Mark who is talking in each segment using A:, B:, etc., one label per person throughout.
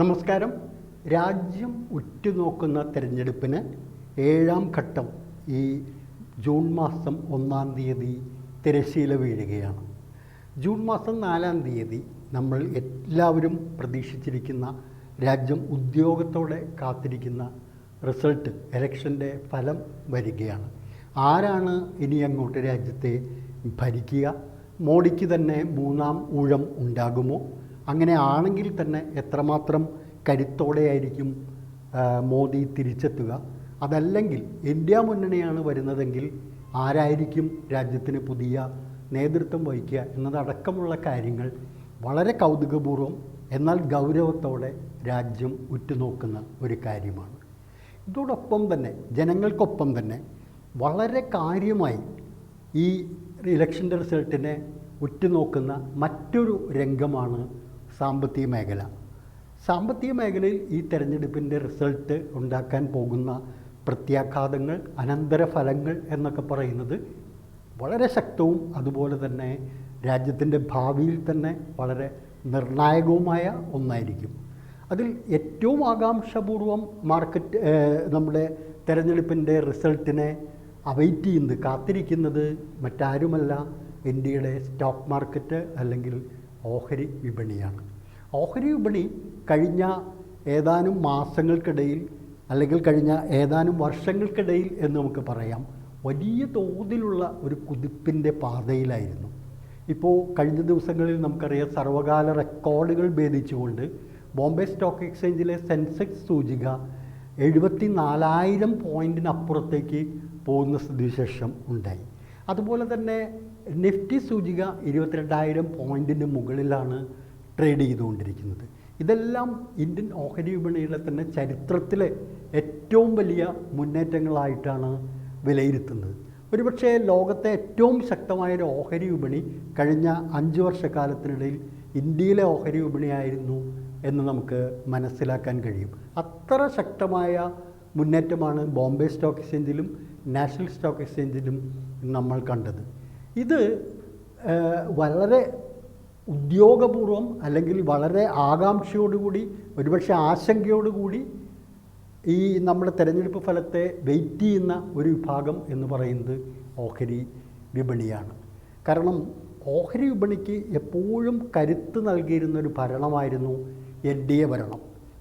A: നമസ്കാരം. രാജ്യം ഉറ്റുനോക്കുന്ന തെരഞ്ഞെടുപ്പിന് ഏഴാം ഘട്ടം ഈ ജൂൺ മാസം ഒന്നാം തീയതി തിരശ്ശീല വീഴുകയാണ്. ജൂൺ മാസം നാലാം തീയതി നമ്മൾ എല്ലാവരും പ്രതീക്ഷിച്ചിരിക്കുന്ന രാജ്യം ഉദ്യോഗത്തോടെ കാത്തിരിക്കുന്ന റിസൾട്ട് ഇലക്ഷന്റെ ഫലം വരികയാണ്. ആരാണ് ഇനി അങ്ങോട്ട് രാജ്യത്തെ ഭരിക്കുക? മോഡിക്ക് തന്നെ മൂന്നാം ഊഴം ഉണ്ടാകുമോ? അങ്ങനെ ആണെങ്കിൽ തന്നെ എത്രമാത്രം കരുത്തോടെയായിരിക്കും മോദി തിരിച്ചെത്തുക? അതല്ലെങ്കിൽ ഇന്ത്യ മുന്നണിയാണ് വരുന്നതെങ്കിൽ ആരായിരിക്കും രാജ്യത്തിന് പുതിയ നേതൃത്വം വഹിക്കുക എന്നതടക്കമുള്ള കാര്യങ്ങൾ വളരെ കൗതുകപൂർവം എന്നാൽ ഗൗരവത്തോടെ രാജ്യം ഉറ്റുനോക്കുന്ന ഒരു കാര്യമാണ്. ഇതോടൊപ്പം തന്നെ ജനങ്ങൾക്കൊപ്പം തന്നെ വളരെ കാര്യമായി ഈ ഇലക്ഷന്റെ റിസൾട്ടിനെ ഉറ്റുനോക്കുന്ന മറ്റൊരു രംഗമാണ് സാമ്പത്തിക മേഖല. സാമ്പത്തിക മേഖലയിൽ ഈ തെരഞ്ഞെടുപ്പിന്റെ റിസൾട്ട് ഉണ്ടാക്കാൻ പോകുന്ന പ്രത്യാഘാതങ്ങൾ അനന്തരഫലങ്ങൾ എന്നൊക്കെ പറയുന്നത് വളരെ ശക്തവും അതുപോലെ തന്നെ രാജ്യത്തിന്റെ ഭാവിയിൽ തന്നെ വളരെ നിർണായകവുമായ ഒന്നായിരിക്കും. അതിൽ ഏറ്റവും ആകാംക്ഷപൂർവം മാർക്കറ്റ് നമ്മുടെ തെരഞ്ഞെടുപ്പിന്റെ റിസൾട്ടിനെ അവൈറ്റ് ചെയ്യുന്നത് കാത്തിരിക്കുന്നത് മറ്റാരുമല്ല. ഇന്ത്യയുടെ സ്റ്റോക്ക് മാർക്കറ്റ് അല്ലെങ്കിൽ ഓഹരി വിപണിയാണ്. ഓഹരി വിപണി കഴിഞ്ഞ ഏതാനും മാസങ്ങൾക്കിടയിൽ അല്ലെങ്കിൽ കഴിഞ്ഞ ഏതാനും വർഷങ്ങൾക്കിടയിൽ എന്ന് നമുക്ക് പറയാം വലിയ തോതിലുള്ള ഒരു കുതിപ്പിന്റെ പാതയിലായിരുന്നു. ഇപ്പോൾ കഴിഞ്ഞ ദിവസങ്ങളിൽ നമുക്കറിയാം സർവകാല റെക്കോർഡുകൾ ഭേദിച്ചുകൊണ്ട് ബോംബെ സ്റ്റോക്ക് എക്സ്ചേഞ്ചിലെ സെൻസെക്സ് സൂചിക എഴുപത്തി നാലായിരം പോയിന്റിനപ്പുറത്തേക്ക് പോകുന്ന സ്ഥിതിശേഷം ഉണ്ടായി. അതുപോലെ തന്നെ നിഫ്റ്റി സൂചിക ഇരുപത്തിരണ്ടായിരം പോയിന്റിന് മുകളിലാണ് ട്രേഡ് ചെയ്തുകൊണ്ടിരിക്കുന്നത്. ഇതെല്ലാം ഇന്ത്യൻ ഓഹരി വിപണിയുടെ തന്നെ ചരിത്രത്തിലെ ഏറ്റവും വലിയ മുന്നേറ്റങ്ങളായിട്ടാണ് വിലയിരുത്തുന്നത്. ഒരുപക്ഷെ ലോകത്തെ ഏറ്റവും ശക്തമായ ഒരു ഓഹരി വിപണി കഴിഞ്ഞ അഞ്ച് വർഷക്കാലത്തിനിടയിൽ ഇന്ത്യയിലെ ഓഹരി വിപണിയായിരുന്നു എന്ന് നമുക്ക് മനസ്സിലാക്കാൻ കഴിയും. അത്ര ശക്തമായ മുന്നേറ്റമാണ് ബോംബെ സ്റ്റോക്ക് എക്സ്ചേഞ്ചിലും നാഷണൽ സ്റ്റോക്ക് എക്സ്ചേഞ്ചിലും നമ്മൾ കണ്ടത്. ഇത് വളരെ ഉദ്യോഗപൂർവം അല്ലെങ്കിൽ വളരെ ആകാംക്ഷയോടുകൂടി ഒരുപക്ഷെ ആശങ്കയോടുകൂടി ഈ നമ്മുടെ തെരഞ്ഞെടുപ്പ് ഫലത്തെ വെയിറ്റ് ചെയ്യുന്ന ഒരു വിഭാഗം എന്ന് പറയുന്നത് ഓഹരി വിപണിയാണ്. കാരണം ഓഹരി വിപണിക്ക് എപ്പോഴും കരുത്ത് നൽകിയിരുന്ന ഒരു ഭരണമായിരുന്നു എൻ ഡി എ ഭരണം.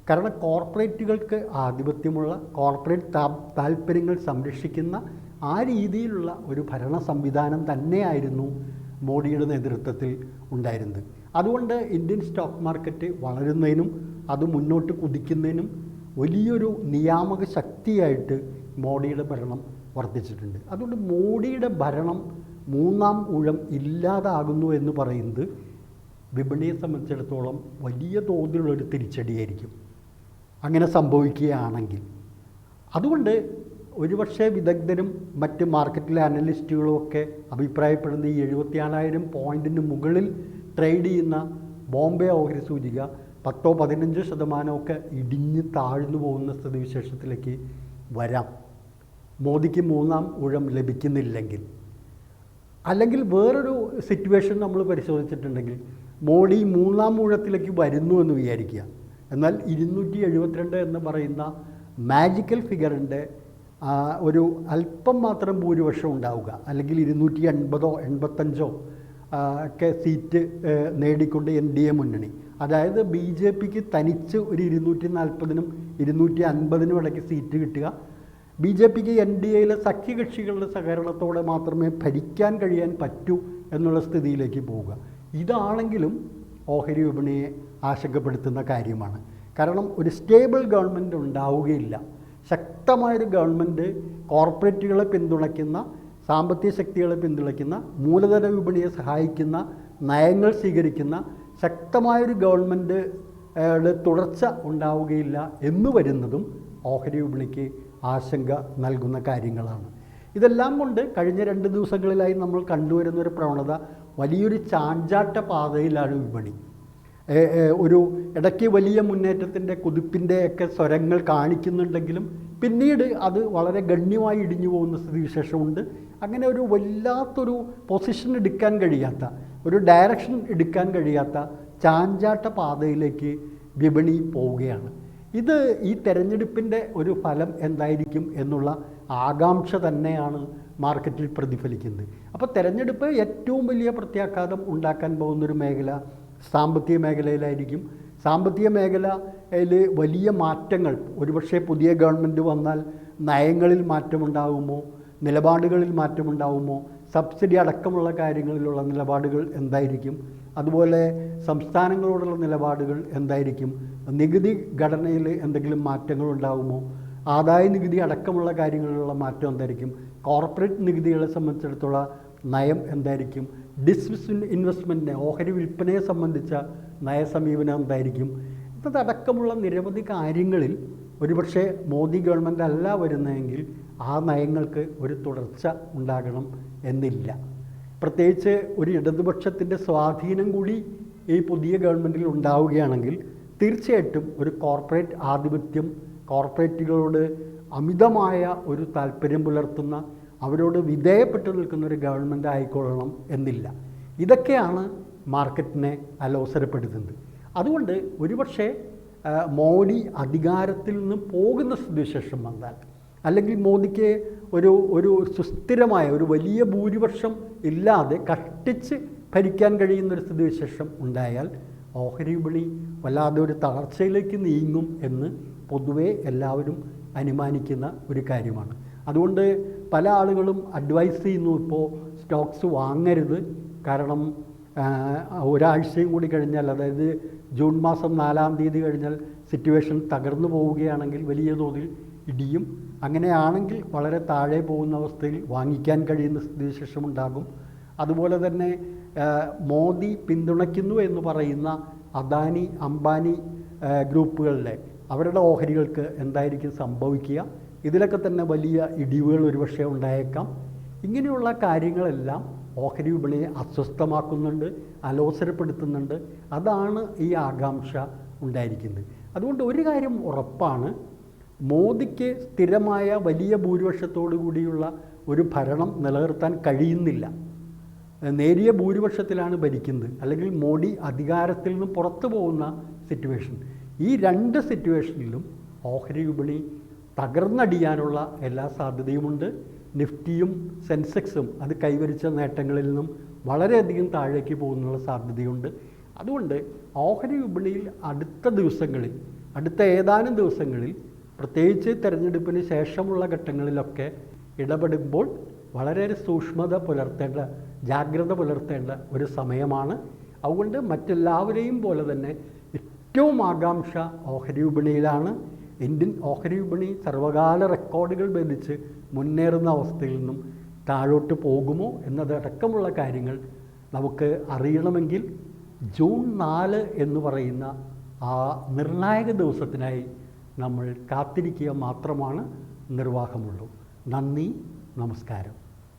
A: കാരണം കോർപ്പറേറ്റുകൾക്ക് ആധിപത്യമുള്ള കോർപ്പറേറ്റ് താല്പര്യങ്ങൾ സംരക്ഷിക്കുന്ന ആ രീതിയിലുള്ള ഒരു ഭരണ സംവിധാനം തന്നെയായിരുന്നു മോഡിയുടെ നേതൃത്വത്തിൽ ഉണ്ടായിരുന്നത്. അതുകൊണ്ട് ഇന്ത്യൻ സ്റ്റോക്ക് മാർക്കറ്റ് വളരുന്നതിനും അത് മുന്നോട്ട് കുതിക്കുന്നതിനും വലിയൊരു നിയാമക ശക്തിയായിട്ട് മോഡിയുടെ ഭരണം വർദ്ധിച്ചിട്ടുണ്ട്. അതുകൊണ്ട് മോഡിയുടെ ഭരണം മൂന്നാം ഊഴം ഇല്ലാതാകുന്നു എന്ന് പറയുന്നത് വിപണിയെ സംബന്ധിച്ചിടത്തോളം വലിയ തോതിലുള്ളൊരു തിരിച്ചടിയായിരിക്കും. അങ്ങനെ സംഭവിക്കുകയാണെങ്കിൽ. അതുകൊണ്ട് ഒരുപക്ഷെ വിദഗ്ധരും മറ്റ് മാർക്കറ്റിലെ അനലിസ്റ്റുകളും ഒക്കെ അഭിപ്രായപ്പെടുന്ന ഈ എഴുപത്തിയാലായിരം പോയിന്റിന് മുകളിൽ ട്രേഡ് ചെയ്യുന്ന ബോംബെ ഓഹരി സൂചിക പത്തോ പതിനഞ്ചോ ശതമാനമൊക്കെ ഇടിഞ്ഞ് താഴ്ന്നു പോകുന്ന സ്ഥിതിവിശേഷത്തിലേക്ക് വരാം. മോദിക്ക് മൂന്നാം ഊഴം ലഭിക്കുന്നില്ലെങ്കിൽ. അല്ലെങ്കിൽ വേറൊരു സിറ്റുവേഷൻ നമ്മൾ പരിശോധിച്ചിട്ടുണ്ടെങ്കിൽ മോഡി മൂന്നാം ഊഴത്തിലേക്ക് വരുന്നു എന്ന് വിചാരിക്കുക. എന്നാൽ ഇരുന്നൂറ്റി എഴുപത്തിരണ്ട് എന്ന് പറയുന്ന മാജിക്കൽ ഫിഗറിന്റെ ഒരു അല്പം മാത്രം ഭൂരിപക്ഷം ഉണ്ടാവുക. അല്ലെങ്കിൽ ഇരുന്നൂറ്റി എൺപതോ എൺപത്തഞ്ചോ ഒക്കെ സീറ്റ് നേടിക്കൊണ്ട് എൻ ഡി എ മുന്നണി. അതായത് ബി ജെ പിക്ക് തനിച്ച് ഒരു ഇരുന്നൂറ്റി നാൽപ്പതിനും ഇരുന്നൂറ്റി അൻപതിനും ഇടയ്ക്ക് സീറ്റ് കിട്ടുക. ബി ജെ പിക്ക് എൻ ഡി എയിലെ സഖ്യകക്ഷികളുടെ സഹകരണത്തോടെ മാത്രമേ ഭരിക്കാൻ കഴിയാൻ പറ്റൂ എന്നുള്ള സ്ഥിതിയിലേക്ക് പോവുക. ഇതാണെങ്കിലും ഓഹരി വിപണിയെ ആശങ്കപ്പെടുത്തുന്ന കാര്യമാണ്. കാരണം ഒരു സ്റ്റേബിൾ ഗവൺമെന്റ് ഉണ്ടാവുകയില്ല. ശക്തമായൊരു ഗവൺമെന്റ് കോർപ്പറേറ്റുകളെ പിന്തുണയ്ക്കുന്ന സാമ്പത്തിക ശക്തികളെ പിന്തുണയ്ക്കുന്ന മൂലധന വിപണിയെ സഹായിക്കുന്ന നയങ്ങൾ സ്വീകരിക്കുന്ന ശക്തമായൊരു ഗവൺമെന്റ് തുടർച്ച ഉണ്ടാവുകയില്ല എന്ന് വരുന്നതും ഓഹരി വിപണിക്ക് ആശങ്ക നൽകുന്ന കാര്യങ്ങളാണ്. ഇതെല്ലാം കൊണ്ട് കഴിഞ്ഞ രണ്ട് ദിവസങ്ങളിലായി നമ്മൾ കണ്ടുവരുന്ന ഒരു പ്രവണത വലിയൊരു ചാഞ്ചാട്ട പാതയിലാണ് വിപണി. ഒരു ഇടയ്ക്ക് വലിയ മുന്നേറ്റത്തിന്റെ കുതിപ്പിന്റെ ഒക്കെ സ്വരങ്ങൾ കാണിക്കുന്നുണ്ടെങ്കിലും പിന്നീട് അത് വളരെ ഗണ്യമായി ഇടിഞ്ഞു പോകുന്ന സ്ഥിതിവിശേഷമുണ്ട്. അങ്ങനെ ഒരു വല്ലാത്തൊരു പൊസിഷൻ എടുക്കാൻ കഴിയാത്ത ഒരു ഡയറക്ഷൻ എടുക്കാൻ കഴിയാത്ത ചാഞ്ചാട്ട പാതയിലേക്ക് വിപണി പോവുകയാണ്. ഇത് ഈ തെരഞ്ഞെടുപ്പിന്റെ ഒരു ഫലം എന്തായിരിക്കും എന്നുള്ള ആകാംക്ഷ തന്നെയാണ് മാർക്കറ്റിൽ പ്രതിഫലിക്കുന്നത്. അപ്പോൾ തെരഞ്ഞെടുപ്പ് ഏറ്റവും വലിയ പ്രത്യാഘാതം ഉണ്ടാക്കാൻ പോകുന്നൊരു മേഖല സാമ്പത്തിക മേഖലയിലായിരിക്കും. സാമ്പത്തിക മേഖലയിൽ വലിയ മാറ്റങ്ങൾ ഒരുപക്ഷെ പുതിയ ഗവൺമെന്റ് വന്നാൽ നയങ്ങളിൽ മാറ്റമുണ്ടാകുമോ നിലപാടുകളിൽ മാറ്റമുണ്ടാകുമോ സബ്സിഡി അടക്കമുള്ള കാര്യങ്ങളിലുള്ള നിലപാടുകൾ എന്തായിരിക്കും അതുപോലെ സംസ്ഥാനങ്ങളോടുള്ള നിലപാടുകൾ എന്തായിരിക്കും നികുതി ഘടനയിൽ എന്തെങ്കിലും മാറ്റങ്ങൾ ഉണ്ടാകുമോ ആദായ നികുതി അടക്കമുള്ള കാര്യങ്ങളിലുള്ള മാറ്റം എന്തായിരിക്കും കോർപ്പറേറ്റ് നികുതികളെ സംബന്ധിച്ചിടത്തോളം നയം എന്തായിരിക്കും? ഡിസ്മിസ് ഇൻവെസ്റ്റ്മെന്റിനെ ഓഹരി വിൽപ്പനയെ സംബന്ധിച്ച നയസമീപനം എന്തായിരിക്കും? ഇതടക്കമുള്ള നിരവധി കാര്യങ്ങളിൽ ഒരുപക്ഷെ മോദി ഗവൺമെന്റ് അല്ല വരുന്നതെങ്കിൽ ആ നയങ്ങൾക്ക് ഒരു തുടർച്ച ഉണ്ടാകണം എന്നില്ല. പ്രത്യേകിച്ച് ഒരു ഇടതുപക്ഷത്തിന്റെ സ്വാധീനം കൂടി ഈ പുതിയ ഗവൺമെന്റിൽ ഉണ്ടാവുകയാണെങ്കിൽ തീർച്ചയായിട്ടും ഒരു കോർപ്പറേറ്റ് ആധിപത്യം കോർപ്പറേറ്റുകളോട് അമിതമായ ഒരു താല്പര്യം പുലർത്തുന്ന അവരോട് വിധേയപ്പെട്ടു നിൽക്കുന്ന ഒരു ഗവൺമെന്റ് ആയിക്കൊള്ളണം എന്നില്ല. ഇതൊക്കെയാണ് മാർക്കറ്റിനെ അലോസരപ്പെടുത്തുന്നത്. അതുകൊണ്ട് ഒരുപക്ഷെ മോദി അധികാരത്തിൽ നിന്ന് പോകുന്ന സ്ഥിതിവിശേഷം വന്നാൽ അല്ലെങ്കിൽ മോദിക്ക് ഒരു ഒരു സുസ്ഥിരമായ ഒരു വലിയ ഭൂരിപക്ഷം ഇല്ലാതെ കഷ്ടിച്ച് ഭരിക്കാൻ കഴിയുന്നൊരു സ്ഥിതിവിശേഷം ഉണ്ടായാൽ ഓഹരി വിപണി വല്ലാതെ ഒരു തളർച്ചയിലേക്ക് നീങ്ങും എന്ന് പൊതുവേ എല്ലാവരും അനുമാനിക്കുന്ന ഒരു കാര്യമാണ്. അതുകൊണ്ട് പല ആളുകളും അഡ്വൈസ് ചെയ്യുന്നു ഇപ്പോൾ സ്റ്റോക്സ് വാങ്ങരുത്. കാരണം ഒരാഴ്ചയും കൂടി കഴിഞ്ഞാൽ അതായത് ജൂൺ മാസം നാലാം തീയതി കഴിഞ്ഞാൽ സിറ്റുവേഷൻ തകർന്നു പോവുകയാണെങ്കിൽ വലിയ തോതിൽ ഇടിയും. അങ്ങനെയാണെങ്കിൽ വളരെ താഴെ പോകുന്ന അവസ്ഥയിൽ വാങ്ങിക്കാൻ കഴിയുന്ന സ്ഥിതിവിശേഷം ഉണ്ടാകും. അതുപോലെ തന്നെ മോദി പിന്തുണയ്ക്കുന്നു എന്ന് പറയുന്ന അദാനി അംബാനി ഗ്രൂപ്പുകളിലെ അവരുടെ ഓഹരികൾക്ക് എന്തായിരിക്കും സംഭവിക്കുക? ഇതിലൊക്കെ തന്നെ വലിയ ഇടിവുകൾ ഒരുപക്ഷെ ഉണ്ടായേക്കാം. ഇങ്ങനെയുള്ള കാര്യങ്ങളെല്ലാം ഓഹരി വിപണിയെ അസ്വസ്ഥമാക്കുന്നുണ്ട് അലോസരപ്പെടുത്തുന്നുണ്ട്. അതാണ് ഈ ആകാംക്ഷ ഉണ്ടായിരിക്കുന്നത്. അതുകൊണ്ട് ഒരു കാര്യം ഉറപ്പാണ് മോദിക്ക് സ്ഥിരമായ വലിയ ഭൂരിപക്ഷത്തോടു കൂടിയുള്ള ഒരു ഭരണം നിലനിർത്താൻ കഴിയുന്നില്ല. നേരിയ ഭൂരിപക്ഷത്തിലാണ് ഭരിക്കുന്നത്. അല്ലെങ്കിൽ മോഡി അധികാരത്തിൽ നിന്ന് പുറത്തു പോകുന്ന സിറ്റുവേഷൻ ഈ രണ്ട് സിറ്റുവേഷനിലും ഓഹരി വിപണി തകർന്നടിയാനുള്ള എല്ലാ സാധ്യതയുമുണ്ട്. നിഫ്റ്റിയും സെൻസെക്സും അത് കൈവരിച്ച നേട്ടങ്ങളിൽ നിന്നും വളരെയധികം താഴേക്ക് പോകുന്നുള്ള സാധ്യതയുണ്ട്. അതുകൊണ്ട് ഓഹരി വിപണിയിൽ അടുത്ത ദിവസങ്ങളിൽ അടുത്ത ഏതാനും ദിവസങ്ങളിൽ പ്രത്യേകിച്ച് തിരഞ്ഞെടുപ്പിന് ശേഷമുള്ള ഘട്ടങ്ങളിലൊക്കെ ഇടപെടുമ്പോൾ വളരെ സൂക്ഷ്മത പുലർത്തേണ്ട ജാഗ്രത പുലർത്തേണ്ട ഒരു സമയമാണ്. അതുകൊണ്ട് മറ്റെല്ലാവരെയും പോലെ തന്നെ ഏറ്റവും ആകാംക്ഷ ഓഹരി വിപണിയിലാണ്. ഇന്ത്യൻ ഓഹരി വിപണി സർവകാല റെക്കോർഡുകൾ ബന്ധിച്ച് മുന്നേറുന്ന അവസ്ഥയിൽ നിന്നും താഴോട്ട് പോകുമോ എന്നതടക്കമുള്ള കാര്യങ്ങൾ നമുക്ക് അറിയണമെങ്കിൽ ജൂൺ നാല് എന്ന് പറയുന്ന ആ നിർണായക ദിവസത്തിനായി നമ്മൾ കാത്തിരിക്കുക മാത്രമാണ് നിർവാഹമുള്ളൂ. നന്ദി നമസ്കാരം.